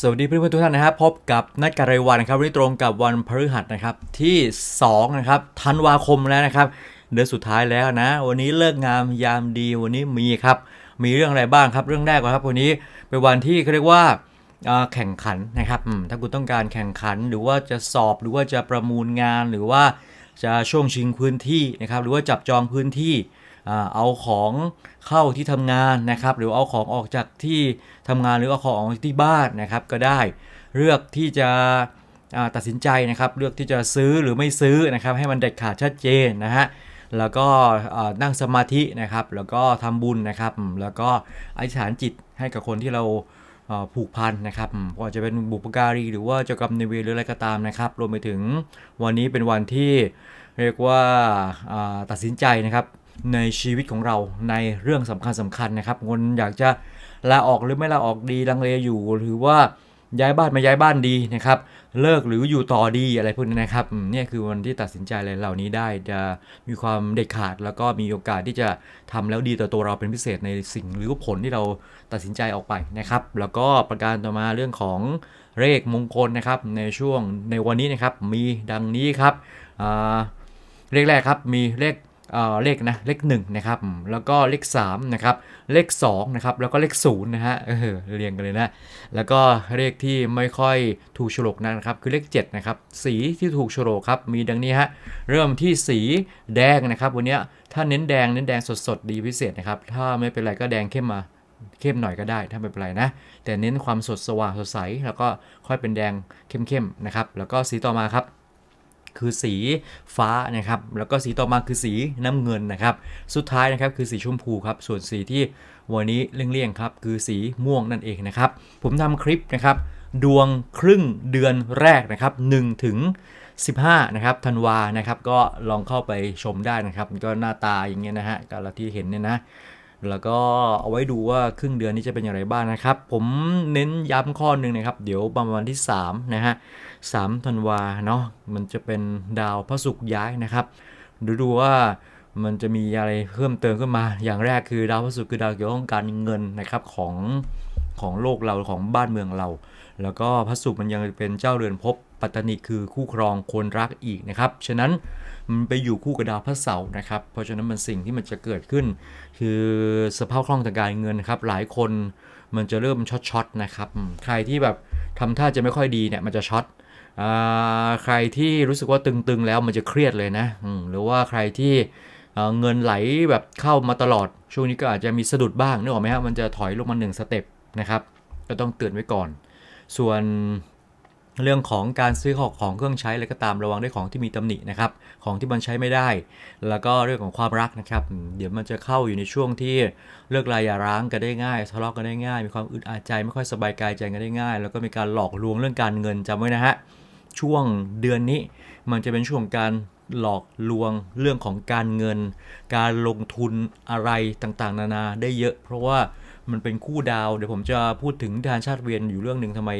สวัสดีเพื่อนๆทุกท่านนะครับ พบกับนัดการรายวันนะครับวันนี้ตรงกับวันพฤหัสนะครับที่2นะครับธันวาคมแล้วนะครับ เดือนสุดท้ายแล้วนะ วันนี้เลิกงามยามดีวันนี้มีครับ มีเรื่องอะไรบ้างครับ เรื่องแรกก่อนครับวันนี้เป็นวันที่เขาเรียกว่าแข่งขันนะครับถ้าคุณต้องการแข่งขันหรือว่าจะสอบหรือว่าจะประมูลงานหรือว่าจะช่วงชิงพื้นที่นะครับหรือว่าจับจองพื้นที่ เอาของเข้าที่ทำงานนะครับ หรือเอาของออกจากที่ทำงานหรือเอาของออกที่บ้านนะครับ ก็ได้เลือกที่จะตัดสินใจนะครับ เลือกที่จะซื้อหรือไม่ซื้อนะครับ ให้มันเด็ดขาดชัดเจนนะฮะแล้วก็นั่งสมาธินะครับ แล้วก็ทำบุญนะครับ แล้วก็อธิษฐานจิตให้กับคนที่เราผูกพันนะครับอืมว่าจะเป็นบุปการีหรือว่าเจ้ากรรมนายเวรหรืออะไรก็ตามนะครับ รวมไปถึงวันนี้เป็นวันที่เรียกว่าตัดสินใจนะครับ ในชีวิตของเราในเรื่องสำคัญสำคัญนะครับคนอยากจะลาออกหรือไม่ลาออกดีลังเลอยู่ หรือว่าย้ายบ้านมาย้ายบ้านดีนะครับ เลิกหรืออยู่ต่อดีอะไรพวกนี้นะครับเนี่ยคือวันที่ตัดสินใจอะไรเหล่านี้ได้จะมีความเด็ดขาด แล้วก็มีโอกาสที่จะทำแล้วดีต่อตัวเราเป็นพิเศษในสิ่งหรือผลที่เราตัดสินใจออกไปนะครับ แล้วก็ประการต่อมาเรื่องของเลขมงคลนะครับในช่วงในวันนี้นะครับมีดังนี้ครับเลขแรกครับมีเลข เอ่อเลขนะเลข1นะครับแล้วก็เลข3นะครับเลข2นะครับแล้วก็เลข0นะฮะเออเรียงกันเลยนะแล้วก็เลขที่ไม่ค่อยถูกโฉลกนะครับคือเลข7นะครับสีที่ถูกโฉลกครับมีดังนี้ฮะเริ่มที่สีแดงนะครับวันนี้ถ้าเน้นแดงเน้นแดงสดๆดีพิเศษนะครับถ้าไม่เป็นไรก็แดงเข้มมาเข้มหน่อยก็ได้ถ้าไม่เป็นไรนะ แต่เน้นความสดสว่างสดใส แล้วก็ค่อยเป็นแดงเข้มๆนะครับแล้วก็สีต่อมาครับ คือสีฟ้านะครับ แล้วก็สีต่อมาคือสีน้ำเงินนะครับ สุดท้ายนะครับคือสีชมพูครับ ส่วนสีที่วันนี้เลี่ยงๆครับคือสีม่วงนั่นเองนะครับ ผมทำคลิปนะครับดวงครึ่งเดือนแรกนะครับ1ถึง15 นะครับธันวานะครับ ก็ลองเข้าไปชมได้นะครับก็หน้าตาอย่างเงี้ยนะฮะการที่เห็นเนี่ยนะแล้วก็เอาไว้ดูว่าครึ่งเดือนนี้จะเป็นอย่างไรบ้างนะครับ ผมเน้นย้ำข้อหนึ่งนะครับ เดี๋ยวประมาณวันที่ 3 นะฮะ 3ธันวาเนาะมันจะเป็นดาวพระศุกร์ย้ายนะครับดูดูว่ามันจะมีอะไรเพิ่มเติมขึ้นมา อย่างแรกคือดาวพระศุกร์คือดาวเกี่ยวข้องการเงินนะครับของของโลกเราของบ้านเมืองเรา แล้วก็พระศุกร์มันยังเป็นเจ้าเรือนภพปัตตนิคือคู่ครองคนรักอีกนะครับ ฉะนั้นมันไปอยู่คู่กับดาวพระเสาร์นะครับ เพราะฉะนั้นมันสิ่งที่มันจะเกิดขึ้น คือสภาพคล่องทางการเงินครับ หลายคนมันจะเริ่มช็อตๆนะครับ ใครที่แบบทำท่าจะไม่ค่อยดีเนี่ยมันจะช็อต ใครที่รู้สึกว่าตึงๆแล้วมันจะเครียดเลยนะหรือว่าใครที่เงินไหลแบบเข้ามาตลอด ช่วงนี้ก็อาจจะมีสะดุดบ้างนึกออกไหมครับมันจะถอยลงมาหนึ่งสเต็ปนะครับก็ต้องเตือนไว้ก่อน ส่วนเรื่องของการซื้อของของเครื่องใช้อะไรก็ตามระวังด้วยของที่มีตำหนินะครับ ของที่มันใช้ไม่ได้ แล้วก็เรื่องของความรักนะครับ เดี๋ยวมันจะเข้าอยู่ในช่วงที่เลิกลาอย่าร้างกันได้ง่ายทะเลาะกันได้ง่าย มีความอึดอัดใจไม่ค่อยสบายกายใจกันได้ง่าย แล้วก็มีการหลอกลวงเรื่องการเงินจำไว้นะฮะ ช่วงเดือนนี้ มันจะเป็นช่วงการหลอกลวงเรื่องของการเงิน การลงทุนอะไรต่างๆ นานาได้เยอะ เพราะว่ามันเป็นคู่ดาว เดี๋ยวผมจะพูดถึงทานชาติเวียนอยู่เรื่องหนึ่งทำไม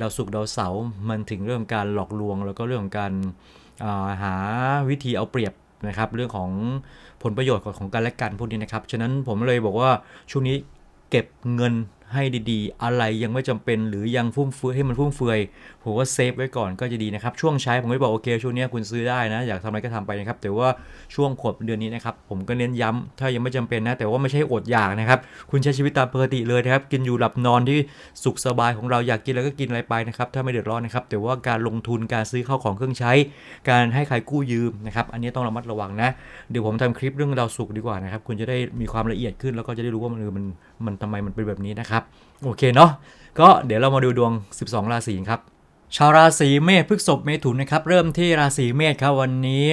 ดาวศุกร์ดาวเสาร์มันถึงเรื่องการหลอกลวง แล้วก็เรื่องของการาหาวิธีเอาเปรียบนะครับ เรื่องของผลประโยชน์ของกันและกันพวกนี้นะครับ ฉะนั้นผมเลยบอกว่าช่วงนี้เก็บเงิน ให้ดีๆ อะไรยังไม่จำเป็นหรือยังฟุ่มเฟือยให้มันฟุ่มเฟือยผมว่าเซฟไว้ก่อนก็จะดีนะครับ ช่วงใช้ผมไม่บอกโอเคช่วงนี้คุณซื้อได้นะ อยากทำอะไรก็ทำไปนะครับ แต่ว่าช่วงขวบเดือนนี้นะครับ ผมก็เน้นย้ำถ้ายังไม่จำเป็นนะ แต่ว่าไม่ใช่อดอยากนะครับ คุณใช้ชีวิตตามปกติเลยนะครับ กินอยู่หลับนอนที่สุขสบายของเราอยากกินอะไรก็กินอะไรไปนะครับ ถ้าไม่เดือดร้อนนะครับ แต่ว่าการลงทุนการซื้อเข้าของเครื่องใช้ การให้ใครกู้ยืมนะครับ อันนี้ต้องระมัดระวังนะ เดี๋ยวผมทำคลิปเรื่องดาวศุกร์ดีกว่านะครับ คุณจะได้มีความละเอียดขึ้นแล้วก็จะได้รู้ว่ามันมันมันทำไมมันเป็นแบบนี้นะครับโอเคเนาะก็เดี๋ยวเรามาดูดวง 12 ราศีครับ ชาวราศีเมษพฤษภเมถุนนะครับเริ่มที่ราศีเมษครับวันนี้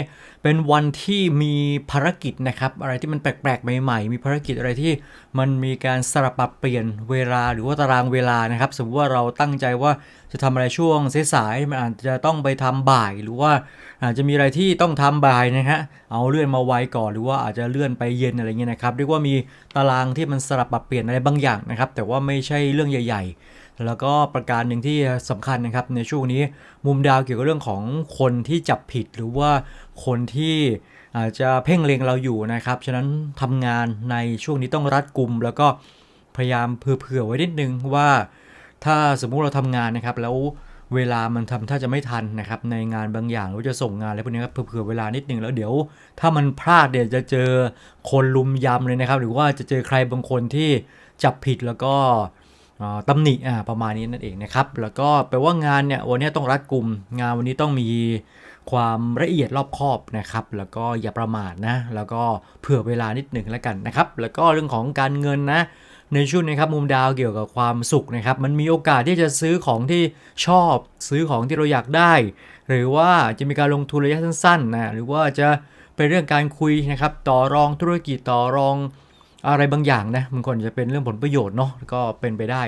เป็นวันที่มีภารกิจนะครับอะไรที่มันแปลกๆใหม่ๆ มีภารกิจอะไรที่มันมีการสลับปรับเปลี่ยนเวลาหรือว่าตารางเวลานะครับสมมติว่าเราตั้งใจว่าจะทำอะไรช่วงสายๆมันอาจจะต้องไปทำบ่ายหรือว่าอาจจะมีอะไรที่ต้องทำบ่ายนะฮะเอาเลื่อนมาไว้ก่อนหรือว่าอาจจะเลื่อนไปเย็นอะไรเงี้ยนะครับเรียกว่ามีตารางที่มันสลับปรับเปลี่ยนอะไรบางอย่างนะครับแต่ว่าไม่ใช่เรื่องใหญ่ ๆ แล้วก็ประการหนึ่งที่สำคัญนะครับในช่วงนี้มุมดาวเกี่ยวกับเรื่องของคนที่จับผิดหรือว่าคนที่อาจจะเพ่งเล็งเราอยู่นะครับ ฉะนั้นทำงานในช่วงนี้ต้องรัดกุม แล้วก็พยายามเผื่อๆไว้นิดนึงว่า ถ้าสมมุติเราทำงานนะครับ แล้วเวลามันทำถ้าจะไม่ทันนะครับ ในงานบางอย่างหรือว่าจะส่งงานอะไรพวกนี้ครับเผื่อเวลานิดนึงแล้วเดี๋ยว ถ้ามันพลาดเดี๋ยวจะเจอคนลุมยำเลยนะครับ หรือว่าจะเจอใครบางคนที่จับผิดแล้วก็ ตำหนิอ่าประมาณนี้นั่นเองนะครับ แล้วก็แปลว่างานเนี่ยวันนี้ต้องรัดกลุ่มงานวันนี้ต้องมีความละเอียดรอบคอบนะครับ แล้วก็อย่าประมาทนะ แล้วก็เผื่อเวลานิดหนึ่งแล้วกันนะครับ แล้วก็เรื่องของการเงินนะในช่วงนี้ครับมุมดาวเกี่ยวกับความสุขนะครับ มันมีโอกาสที่จะซื้อของที่ชอบซื้อของที่เราอยากได้ หรือว่าจะมีการลงทุนระยะสั้นๆนะหรือว่าจะเป็นเรื่องการคุยนะครับต่อรองธุรกิจต่อรอง อะไรบางอย่างนะมันควรจะเป็นเรื่องผลประโยชน์เนาะก็เป็นไปได้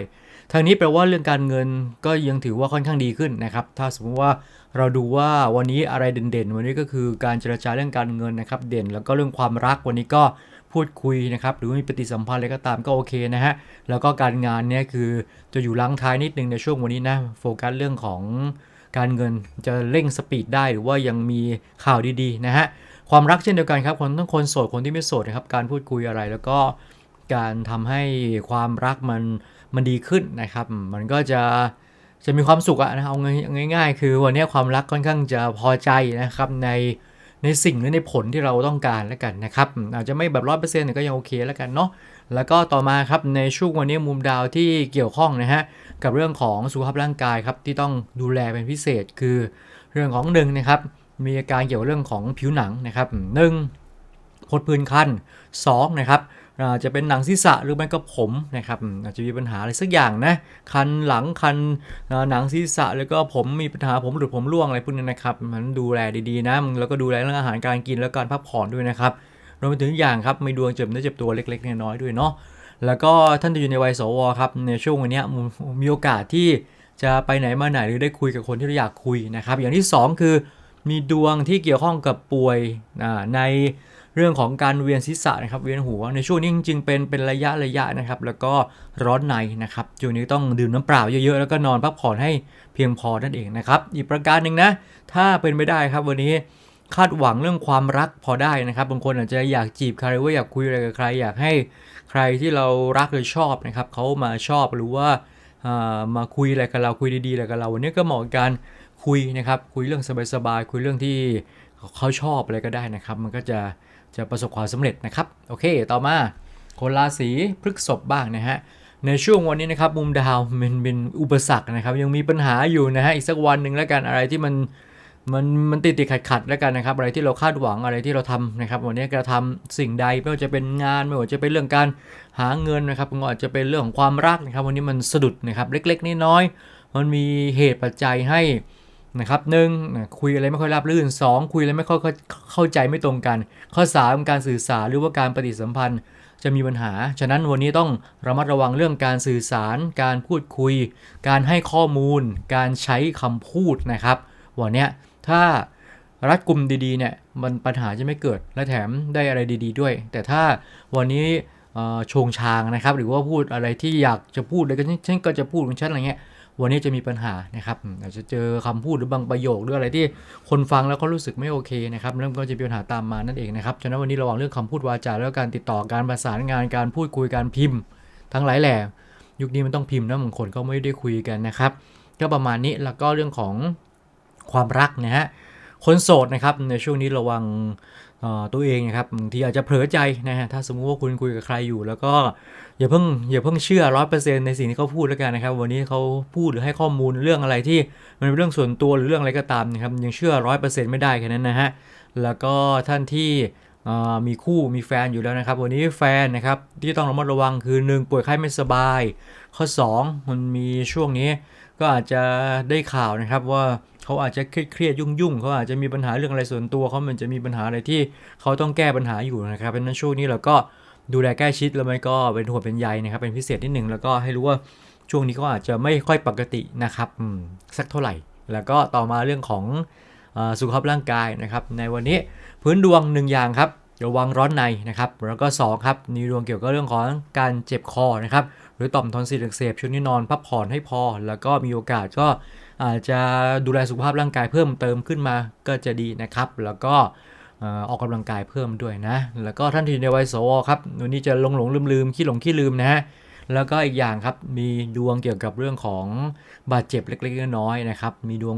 ทางนี้แปลว่าเรื่องการเงินก็ยังถือว่าค่อนข้างดีขึ้นนะครับ ถ้าสมมติว่าเราดูว่าวันนี้อะไรเด่นๆ วันนี้ก็คือการเจรจาเรื่องการเงินนะครับ เด่นแล้วก็เรื่องความรักวันนี้ก็พูดคุยนะครับ หรือมีปฏิสัมพันธ์อะไรก็ตามก็โอเคนะฮะ แล้วก็การงานเนี่ยคือจะอยู่ลังท้ายนิดนึงในช่วงวันนี้นะโฟกัสเรื่องของการเงินจะเร่งสปีดได้หรือว่ายังมีข่าวดีๆนะฮะ ความรักเช่นเดียวกันครับ คนทั้งคนโสดคนที่ไม่โสดนะครับ การพูดคุยอะไรแล้วก็การทำให้ความรักมันมันดีขึ้นนะครับ มันก็จะจะมีความสุขอะนะเอาง่ายๆ คือวันนี้ความรักค่อนข้างจะพอใจนะครับในในสิ่งหรือในผลที่เราต้องการแล้วกันนะครับ อาจจะไม่แบบร้อยเปอร์เซ็นต์ก็ยังโอเคแล้วกันเนาะแล้วก็ต่อมาครับในช่วงวันนี้มุมดาวที่เกี่ยวข้องนะฮะกับเรื่องของสุขภาพร่างกายครับที่ต้องดูแลเป็นพิเศษคือเรื่องของหนึ่งนะครับ มีอาการเกี่ยวกับเรื่องของผิวหนังนะครับหนึ่งพดพื้นคันสองนะครับอาจจะเป็นหนังศีรษะหรือไม่ก็ผมนะครับอาจจะมีปัญหาอะไรสักอย่างนะคันหลังคันหนังศีรษะแล้วก็ผมมีปัญหาผมหลุดผมร่วงอะไรพวกนี้นะครับมันดูแลดีๆนะแล้วก็ดูแลเรื่องอาหารการกินแล้วการพักผ่อนด้วยนะครับรวมไปถึงอย่างครับมีดวงเจ็บเนื้อเจ็บตัวเล็กๆน้อยๆด้วยเนาะแล้วก็ท่านจะอยู่ในวัยสวครับในช่วงวันนี้มมีโอกาสที่จะไปไหนมาไหนหรือได้คุยกับคนที่เราอยากคุยนะครับ อย่างที่สองคือ มีดวงที่เกี่ยวข้องกับป่วยในเรื่องของการเวียนศีรษะนะครับเวียนหัวในช่วงนี้จริงๆเป็นเป็นระยะระยะนะครับ แล้วก็ร้อนในนะครับช่วงนี้ต้องดื่มน้ำเปล่าเยอะๆ แล้วก็นอนพักผ่อนให้เพียงพอนั่นเองนะครับ อีกประการหนึ่งนะ ถ้าเป็นไม่ได้ครับวันนี้คาดหวังเรื่องความรักพอได้นะครับบางคนอาจจะอยากจีบใครว่าอยากคุยอะไรกับใคร อยากให้ใครที่เรารักหรือชอบนะครับเขามาชอบหรือว่าามาคุยอะไรกับเราคุยดีๆอะไรกับเราวันนี้ก็เหมาะกับการ คุยนะครับ คุยเรื่องสบายๆ คุยเรื่องที่เขาชอบอะไรก็ได้นะครับ มันก็จะจะประสบความสำเร็จนะครับ โอเค ต่อมาคนราศีพฤกษภบ้างนะฮะ ในช่วงวันนี้นะครับ มุมดาวมันเป็นอุปสรรคนะครับ ยังมีปัญหาอยู่นะฮะ อีกสักวันหนึ่งแล้วกัน อะไรที่มันมันมันติดติดขัดขัดแล้วกันนะครับ อะไรที่เราคาดหวังอะไรที่เราทำนะครับ วันนี้กระทำสิ่งใดไม่ว่าจะเป็นงานไม่ว่าจะเป็นเรื่องการหาเงินนะครับก็อาจจะเป็นเรื่องของความรักนะครับ วันนี้มันสะดุดนะครับ เล็ก ๆน้อยๆมันมีเหตุปัจจัยให้ นะครับหนึ่งคุยอะไรไม่ค่อยราบรื่น 2 คุยอะไรไม่ค่อยเข้าเข้าใจไม่ตรงกัน ข้อ3การสื่อสารหรือว่าการปฏิสัมพันธ์จะมีปัญหา ฉะนั้นวันนี้ต้องระมัดระวังเรื่องการสื่อสาร การพูดคุย การให้ข้อมูล การใช้คำพูดนะครับ วันนี้ถ้ารัดกลุ่มดีๆเนี่ยมันปัญหาจะไม่เกิด และแถมได้อะไรดี ๆ ด้วย แต่ถ้าวันนี้ชงชางนะครับ หรือว่าพูดอะไรที่อยากจะพูดเลยก็ฉันก็จะพูดของฉันอะไรเงี้ย วันนี้จะมีปัญหานะครับอาจจะเจอคำพูดหรือบางประโยคหรืออะไรที่คนฟังแล้วเขารู้สึกไม่โอเคนะครับเริ่มก็จะมีปัญหาตามมานั่นเองนะครับฉะนั้นวันนี้ระวังเรื่องคำพูดวาจาแล้วการติดต่อการประสานงานการพูดคุยการพิมพ์ ทั้งหลายแหล่ยุคนี้มันต้องพิมพ์นะบางคนก็ไม่ได้คุยกันนะครับก็ประมาณนี้แล้วก็เรื่องของความรักนะฮะคนโสดนะครับในช่วงนี้ระวัง ตัวเองนะครับบางทีอาจจะเผลอใจนะฮะถ้าสมมุติว่าคุณคุยกับใครอยู่ แล้วก็อย่าเพิ่งอย่าเพิ่งเชื่อร้อยเปอร์เซ็นต์ในสิ่งที่เขาพูดแล้วกันนะครับ วันนี้เขาพูดหรือให้ข้อมูลเรื่องอะไรที่มันเป็นเรื่องส่วนตัวหรือเรื่องอะไรก็ตามนะครับยังเชื่อร้อยเปอร์เซ็นต์ไม่ได้แค่นั้นนะฮะแล้วก็ท่านที่มีคู่มีแฟนอยู่แล้วนะครับ วันนี้แฟนนะครับที่ต้องระมัดระวังคือหนึ่งป่วยไข้ไม่สบาย ข้อ 2 มันมีช่วงนี้ก็อาจจะได้ข่าวนะครับว่า เขาอาจจะเครียดๆยุ่งๆเขาอาจจะมีปัญหาเรื่องอะไรส่วนตัวเขามันจะมีปัญหาอะไรที่เขาต้องแก้ปัญหาอยู่นะครับเพราะนั้นช่วงนี้เราก็ดูแลใกล้ชิดแล้วมันก็เป็นห่วงเป็นใยนะครับ เป็นพิเศษนิดหนึ่งแล้วก็ให้รู้ว่าช่วงนี้ก็อาจจะไม่ค่อยปกตินะครับสักเท่าไหร่ แล้วก็ต่อมาเรื่องของอสุขภาพร่างกายนะครับ ในวันนี้พื้นดวงหนึ่งอย่างครับระวังร้อนในนะครับ แล้วก็สองครับมีดวงเกี่ยวกับเรื่องของการเจ็บคอนะครับ หรือต่อมทอนซิลอักเสบช่วงนี้นอนพักผ่อนให้พอ แล้วก็มีโอกาสก็ อาจจะดูแลสุขภาพร่างกายเพิ่มเติมขึ้นมาก็จะดีนะครับ แล้วก็ออออกกำลังกายเพิ่มด้วยนะ แล้วก็ท่านที่อยู่ในวัยสวครับวันนี้จะหลงหลงลืมลืมขี้หลงขี้ลืมนะฮะแล้วก็อีกอย่างครับมีดวงเกี่ยวกับเรื่องของบาดเจ็บเล็กๆน้อยๆนะครับ มีดวง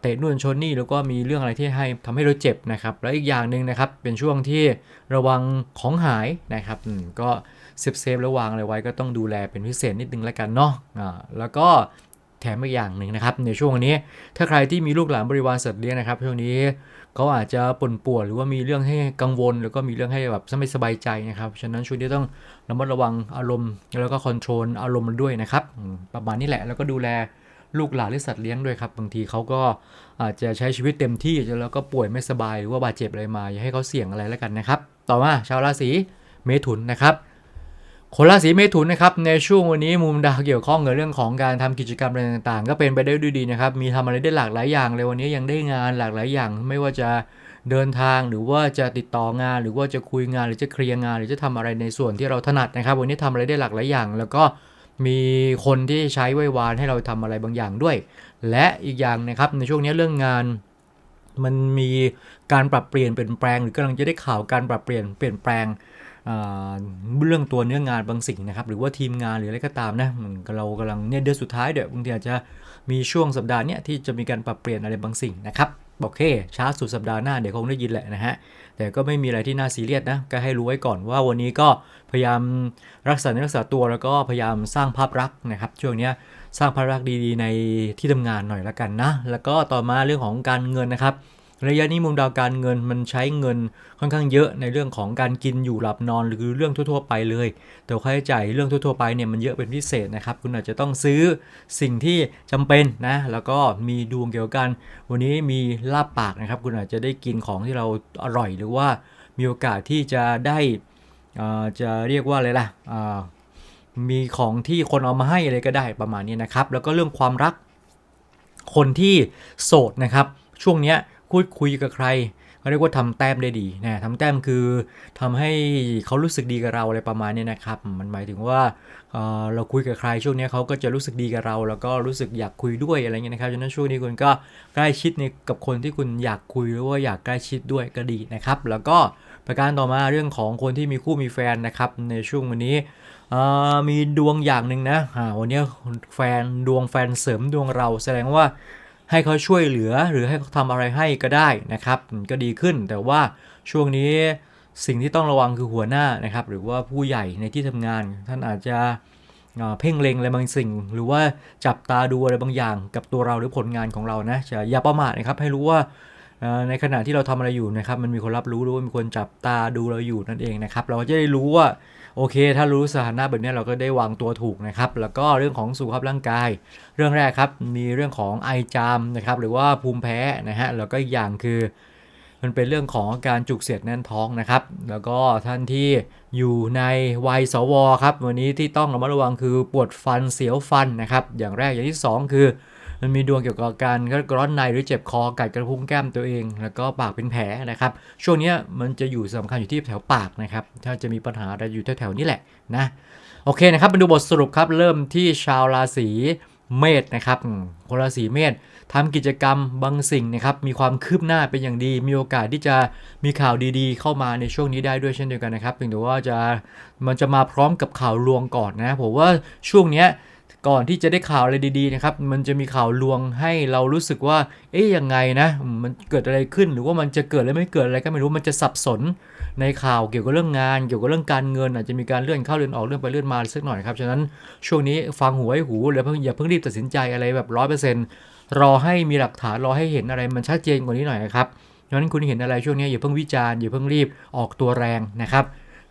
เตะนู่นชนนี่แล้วก็มีเรื่องอะไรที่ให้ทำให้เราเจ็บนะครับ แล้วอีกอย่างหนึ่งนะครับเป็นช่วงที่ระวังของหายนะครับก็เซฟเซฟระวังอะไรไว้ก็ต้องดูแลเป็นพิเศษนิดนึงแล้วกันเนาะอ่าแล้วก็ แถมอีกอย่างหนึ่งนะครับในช่วงนี้ ถ้าใครที่มีลูกหลานบริวารสัตว์เลี้ยงนะครับช่วงนี้เขาอาจจะปนป่วนหรือว่ามีเรื่องให้กังวล แล้วก็มีเรื่องให้แบบไม่สบายใจนะครับฉะนั้นช่วงนี้ต้องระมัดระวังอารมณ์ แล้วก็คอนโทรลอารมณ์มันด้วยนะครับประมาณนี้แหละแล้วก็ดูแลลูกหลานหรือสัตว์เลี้ยงด้วยครับบางทีเขาก็อาจจะใช้ชีวิตเต็มที่แล้วก็ป่วยไม่สบายหรือว่าบาดเจ็บอะไรมาอย่าให้เขาเสี่ยงอะไรแล้วกันนะครับ ต่อมาชาวราศีเมถุนนะครับ คนราศีเมถุนนะครับในช่วงวันนี้มุมดาวเกี่ยวข้องกับเรื่องของการทำกิจกรรมอะไรต่างๆ ก็เป็นไปได้ด้วยดีนะครับมีทำอะไรได้หลากหลายอย่างเลยวันนี้ยังได้งานหลากหลายอย่าง ไม่ว่าจะเดินทางหรือว่าจะติดต่องาน หรือว่าจะคุยงานหรือจะเคลียร์งาน หรือจะทำอะไรในส่วนที่เราถนัดนะครับ วันนี้ทำอะไรได้หลากหลายอย่าง แล้วก็มีคนที่ใช้ไว้วานให้เราทำอะไรบางอย่างด้วย และอีกอย่างนะครับในช่วงนี้เรื่องงานมันมีการปรับเปลี่ยนเปลี่ยนแปลง หรือกำลังจะได้ข่าวการปรับเปลี่ยนเปลี่ยนแปลง เรื่องตัวเนื้องานบางสิ่งนะครับหรือว่าทีมงานหรืออะไรก็ตามนะเรากำลังเนี่ยเดือนสุดท้ายเดี๋ยวบางทีอาจจะมีช่วงสัปดาห์เนี้ยที่จะมีการปรับเปลี่ยนอะไรบางสิ่งนะครับโอเคช้าสุดสัปดาห์หน้าเดี๋ยวคงได้ยินแหละนะฮะแต่ก็ไม่มีอะไรที่น่าซีเรียสนะก็ให้รู้ไว้ก่อนว่าวันนี้ก็พยายามรักษาเนื้อรักษาตัวแล้วก็พยายามสร้างภาพลักษณ์นะครับช่วงเนี้ยสร้างภาพลักษณ์ดีๆ ในที่ทำงานหน่อยละกันนะแล้วก็ต่อมาเรื่องของการเงินนะครับ ระยะนี้มุมดาวการเงินมันใช้เงินค่อนข้างเยอะในเรื่องของการกินอยู่หลับนอนหรือเรื่องทั่ว ๆ ไปเลย แต่ค่าใช้จ่ายเรื่องทั่วๆไปเนี่ยมันเยอะเป็นพิเศษนะครับคุณอาจจะต้องซื้อสิ่งที่จำเป็นนะแล้วก็มีดวงเกี่ยวกัน วันนี้มีลาบปากนะครับ คุณอาจจะได้กินของที่เราอร่อยหรือว่ามีโอกาสที่จะได้จะเรียกว่าอะไรล่ะมีของที่คนเอามาให้อะไรก็ได้ประมาณนี้นะครับ แล้วก็เรื่องความรักคนที่โสดนะครับ ช่วงเนี้ย พูดคุยกับใครเขาเรียกว่าทำแต้มได้ดีนะทำแต้มคือทำให้เขารู้สึกดีกับเราอะไรประมาณนี้นะครับ มันหมายถึงว่าเเราคุยกับใครช่วงนี้เขาก็จะรู้สึกดีกับเรา แล้วก็รู้สึกอยากคุยด้วยอะไรเงี้ยนะครับฉะนั้นช่วงนี้คุณก็ใกล้ชิดในกับคนที่คุณอยากคุยหรือว่าอยากใกล้ชิดด้วยก็ดีนะครับ แล้วก็ประการต่อมาเรื่องของคนที่มีคู่มีแฟนนะครับในช่วงวันนี้มีดวงอย่างหนึ่งนะอ่าวันนี้แฟนดวงแฟนเสริมดวงเราแสดงว่า ให้เขาช่วยเหลือหรือให้เขาทำอะไรให้ก็ได้นะครับก็ดีขึ้น แต่ว่าช่วงนี้สิ่งที่ต้องระวังคือหัวหน้านะครับ หรือว่าผู้ใหญ่ในที่ทำงาน ท่านอาจจะเพ่งเล็งอะไรบางสิ่ง หรือว่าจับตาดูอะไรบางอย่างกับตัวเราหรือผลงานของเรานะจะอย่าประมาทนะครับให้รู้ว่า ในขณะที่เราทำอะไรอยู่นะครับ มันมีคนรับรู้หรือว่ามีคนจับตาดูเราอยู่นั่นเองนะครับ เราก็จะได้รู้ว่าโอเค ถ้ารู้สถานะแบบนี้เราก็ได้วางตัวถูกนะครับ แล้วก็เรื่องของสุขภาพร่างกาย เรื่องแรกครับ มีเรื่องของไอจามนะครับ หรือว่าภูมิแพ้นะฮะ แล้วก็อีกอย่างคือ มันเป็นเรื่องของการจุกเสียดแน่นท้องนะครับ แล้วก็ท่านที่อยู่ในวัยสวครับ วันนี้ที่ต้องระมัดระวังคือปวดฟันเสียวฟันนะครับ อย่างแรกอย่างที่สองคือ มันมีดวงเกี่ยวกับการร้อนในหรือเจ็บคอกัดกระพุ้งแก้มตัวเอง แล้วก็ปากเป็นแผลนะครับ ช่วงนี้มันจะอยู่สำคัญอยู่ที่แถวปากนะครับ ถ้าจะมีปัญหาอะไรอยู่แถวๆนี้แหละนะโอเคนะครับมาดูบทสรุปครับเริ่มที่ชาวราศีเมษนะครับคนราศีเมษทำกิจกรรมบางสิ่งนะครับมีความคืบหน้าเป็นอย่างดี มีโอกาสที่จะมีข่าวดีๆ เข้ามาในช่วงนี้ได้ด้วยเช่นเดียวกันนะครับเพียงแต่ว่าจะมันจะมาพร้อมกับข่าวลวงก่อนนะผมว่าช่วงเนี้ย ก่อนที่จะได้ข่าวอะไรดีๆนะครับมันจะมีข่าวลวงให้เรารู้สึกว่า เอ๊ยยังไงนะมันเกิดอะไรขึ้นหรือว่ามันจะเกิดอะไรไม่เกิดอะไรก็ไม่รู้มันจะสับสนในข่าวเกี่ยวกับเรื่องงาน เกี่ยวกับเรื่องการเงิน อาจจะมีการเลื่อนเข้าเลื่อนออกเลื่อนไปเลื่อนมาสักหน่อยครับฉะนั้นช่วงนี้ฟังหูไว้หูแล้วเพิ่งอย่าเพิ่งรีบตัดสินใจอะไรแบบร้อยเปอร์เซ็นต์รอให้มีหลักฐานรอให้เห็นอะไรมันชัดเจนกว่านี้หน่อยครับฉะนั้นคุณเห็นอะไรช่วงนี้อย่าเพิ่งวิจารณ์อย่าเพิ่งรีบออกตัวแรงนะครับ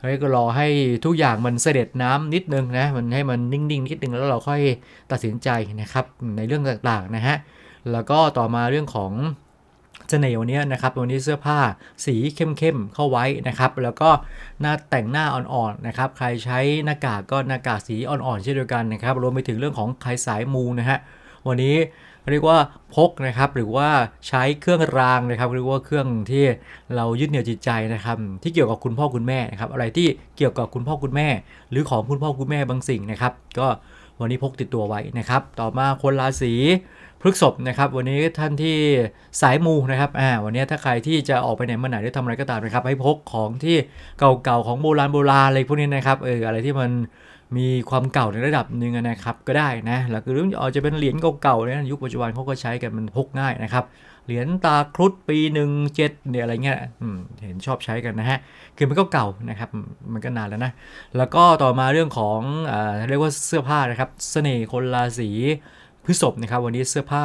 เฮ้ยก็รอให้ทุกอย่างมันเสด็จน้ำนิดนึงนะมันให้มันนิ่งๆนิดนึงแล้วเราค่อยตัดสินใจนะครับในเรื่องต่างๆนะฮะแล้วก็ต่อมาเรื่องของเสน่ห์วันนี้นะครับวันนี้เสื้อผ้าสีเข้มๆเข้าไว้นะครับ แล้วก็หน้าแต่งหน้าอ่อนๆนะครับ ใครใช้หน้ากากก็หน้ากากสีอ่อนๆเช่นเดียวกันนะครับรวมไปถึงเรื่องของใครสายมูนะฮะวันนี้ เรียกว่าพกนะครับหรือว่าใช้เครื่องรางนะครับเรียกว่าเครื่องที่เรายึดเหนี่ยวจิตใจนะครับที่เกี่ยวกับคุณพ่อคุณแม่นะครับอะไรที่เกี่ยวกับคุณพ่อคุณแม่ หรือของคุณพ่อคุณแม่บางสิ่งนะครับก็วันนี้พกติดตัวไว้นะครับ ต่อมาคนราศีพฤกษภนะครับ วันนี้ท่านที่สายมูนะครับ อ่า วันนี้ถ้าใครที่จะออกไปไหนมาไหนหรือทำอะไรก็ตามนะครับ ให้พกของที่เก่าๆของโบราณโบราณอะไรพวกนี้นะครับ เออ อะไรที่มัน มีความเก่าในระดับหนึ่งนะครับก็ได้นะแล้วก็หรืออาจจะเป็นเหรียญเก่าๆนะยุคปัจจุบันเขาก็ใช้กันมันพกง่ายนะครับเหรียญตาครุฑปีหนึ่งเจ็ดเนี่ยอะไรเงี้ยเห็นชอบใช้กันนะฮะคือมันก็เก่านะครับมันก็นานแล้วนะแล้วก็ต่อมาเรื่องของอเรียกว่าเสื้อผ้านะครับเสน่ห์คนราศีพฤษภนะครับวันนี้เสื้อผ้า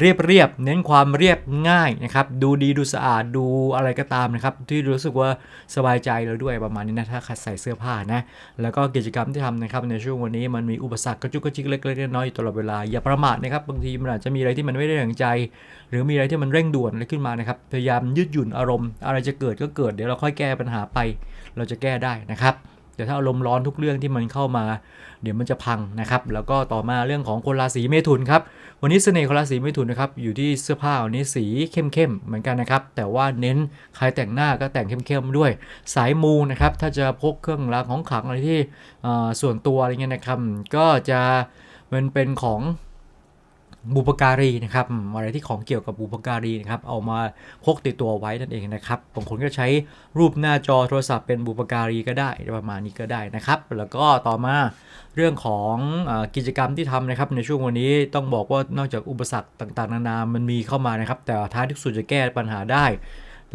เรียบเรียบๆเน้นความเรียบง่ายนะครับ ดูดีดูสะอาดดูอะไรก็ตามนะครับ ที่รู้สึกว่าสบายใจเราด้วยประมาณนี้นะถ้าใครใส่เสื้อผ้านะ แล้วก็กิจกรรมที่ทำนะครับในช่วงวันนี้มันมีอุปสรรคกระจุกกระจิกเล็กๆน้อยๆอยู่ตลอดเวลาอย่าประมาทนะครับบางทีมันอาจจะมีอะไรที่มันไม่ได้อย่างใจ หรือมีอะไรที่มันเร่งด่วนอะไรขึ้นมานะครับพยายามยืดหยุ่นอารมณ์ อะไรจะเกิดก็เกิดเดี๋ยวเราค่อยแก้ปัญหาไป เราจะแก้ได้นะครับ แต่ถ้าอารมณ์ร้อนทุกเรื่องที่มันเข้ามา เดี๋ยวมันจะพังนะครับ แล้วก็ต่อมาเรื่องของคนราศีเมถุนครับ วันนี้เสน่ห์คนราศีเมถุนนะครับ อยู่ที่เสื้อผ้าวันนี้สีเข้มๆเหมือนกันนะครับ แต่ว่าเน้นใครแต่งหน้าก็แต่งเข้มๆด้วย สายมูนะครับ ถ้าจะพกเครื่องรางของขลังอะไรที่ส่วนตัวอะไรเงี้ยนะครับ ก็จะมันเป็นของ บุปการีนะครับอะไรที่ของเกี่ยวกับบุปการีนะครับเอามาพกติดตัวไว้นั่นเองนะครับบางคนก็ใช้รูปหน้าจอโทรศัพท์เป็นบุปการีก็ได้ประมาณนี้ก็ได้นะครับ แล้วก็ต่อมาเรื่องของอกิจกรรมที่ทำนะครับ ในช่วงวันนี้ต้องบอกว่านอกจากอุปสรรคต่างๆ นานามันมีเข้ามานะครับ แต่ท้ายที่สุดจะแก้ปัญหาได้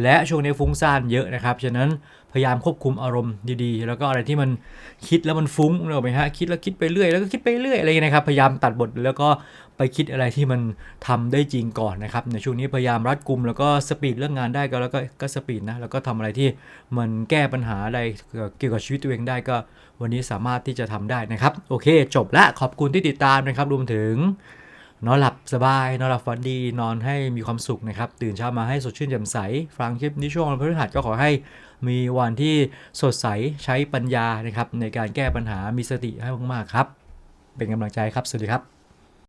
และช่วงนี้ฟุ้งซ่านเยอะนะครับ ฉะนั้นพยายามควบคุมอารมณ์ดีๆ แล้วก็อะไรที่มันคิดแล้วมันฟุ้งเนกอะไหมฮะ คิดแล้วคิดไปเรื่อย แล้วก็คิดไปเรื่อยอะไรนะครับ พยายามตัดบทแล้วก็ไปคิดอะไรที่มันทำได้จริงก่อนนะครับ ในช่วงนี้พยายามรัดกุมแล้วก็สปีดเรื่องงานได้ก็แล้วก็ก็สปีดนะ แล้วก็ทำอะไรที่มันแก้ปัญหาอะไรเกี่ยวกับชีวิตตัวเองได้ก็วันนี้สามารถที่จะทำได้นะครับ โอเค จบละ ขอบคุณที่ติดตามนะครับ รวมถึง นอนหลับสบาย นอนหลับฝันดี นอนให้มีความสุขนะครับ ตื่นเช้ามาให้สดชื่นแจ่มใส ฟังคลิปนี้ช่วงวันพฤหัสก็ขอให้มีวันที่สดใสใช้ปัญญานะครับในการแก้ปัญหามีสติให้มากๆครับ เป็นกำลังใจครับ สวัสดีครับ